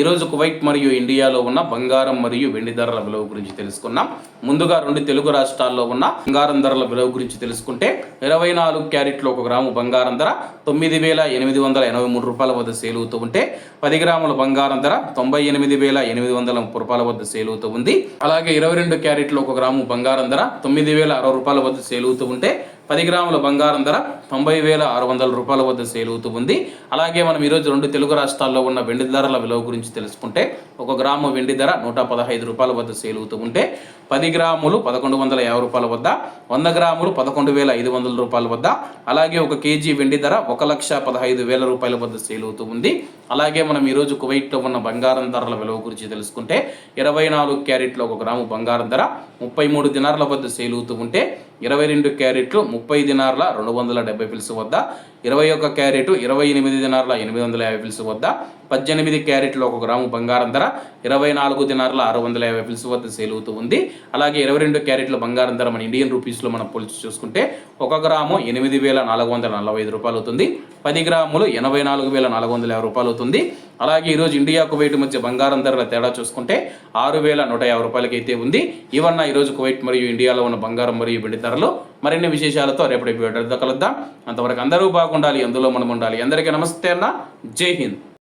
ఈరోజు కువైట్ మరియు ఇండియాలో ఉన్న బంగారం మరియు వెండి ధరల విలువ గురించి తెలుసుకున్నాం. ముందుగా రెండు తెలుగు రాష్ట్రాల్లో ఉన్న బంగారం ధరల విలువ గురించి తెలుసుకుంటే ఇరవై నాలుగు క్యారెట్లు ఒక గ్రాము బంగారం ధర తొమ్మిది వేల ఎనిమిది వందల ఎనభై మూడు రూపాయల వద్ద సేల్ అవుతూ ఉంటే పది గ్రాముల బంగారం ధర తొంభై ఎనిమిది వేల ఎనిమిది వందల ముప్పై రూపాయల వద్ద సేల్ అవుతూ ఉంది. అలాగే ఇరవై రెండు క్యారెట్లు ఒక గ్రాము బంగారం ధర తొమ్మిది వేల అరవై రూపాయల వద్ద సేల్ అవుతూ ఉంటే పది గ్రాముల బంగారం ధర తొంభై వేల ఆరు వందల రూపాయల వద్ద సేల్ అవుతూ ఉంది. అలాగే మనం ఈరోజు రెండు తెలుగు రాష్ట్రాల్లో ఉన్న వెండి ధరల విలువ గురించి తెలుసుకుంటే ఒక గ్రాము వెండి ధర నూట పదహైదు రూపాయల వద్ద సేల్ అవుతూ ఉంటే పది గ్రాములు పదకొండు వందల యాభై రూపాయల వద్ద వంద గ్రాములు పదకొండు వేల ఐదు వందల రూపాయల వద్ద అలాగే ఒక కేజీ వెండి ధర ఒక లక్ష పదహైదు వేల రూపాయల వద్ద సేల్ అవుతూ ఉంది. అలాగే మనం ఈరోజు కువైట్లో ఉన్న బంగారం ధరల విలువ గురించి తెలుసుకుంటే ఇరవై నాలుగు క్యారెట్లో ఒక గ్రాము బంగారం ధర ముప్పై మూడు దినార్ల వద్ద సేల్ అవుతూ ఉంటే ఇరవై రెండు క్యారెట్లు ముప్పై దినార్ల రెండు వందల డెబ్బై పిల్స్ వద్ద ఇరవై ఒక్క క్యారెట్ ఇరవై ఎనిమిది దినార్ల ఎనిమిది వందల యాభై పిల్స్ వద్ద పద్దెనిమిది క్యారెట్లు ఒక గ్రాము బంగారం ధర ఇరవై నాలుగు దినార్ల ఆరు వందల యాభై పిల్స్ వద్ద సేల్ అవుతూ ఉంది. అలాగే ఇరవై రెండు క్యారెట్లు బంగారం ధర మన ఇండియన్ రూపీస్లో మనం పోల్చి చూసుకుంటే ఒక గ్రాము ఎనిమిది వేల నాలుగు వందల నలభై ఐదు రూపాయలు అవుతుంది పది గ్రాములు ఎనభై నాలుగు వేల నాలుగు వందల యాభై రూపాయలు అవుతుంది అలాగే ఈరోజు ఇండియా కువైట్ మధ్య బంగారం ధరల తేడా చూసుకుంటే ఆరు వేల నూట యాభై రూపాయలకి అయితే ఉంది. ఇవన్న ఈరోజు కువైట్ మరియు ఇండియాలో ఉన్న బంగారం మరియు వెండి ధరలు. మరిన్ని విశేషాలతో రేపటి వీడియోతో కలుద్దాం. అంతవరకు అందరూ బాగుండాలి అందులో మనం ఉండాలి. అందరికీ నమస్తే అన్న. జై హింద్.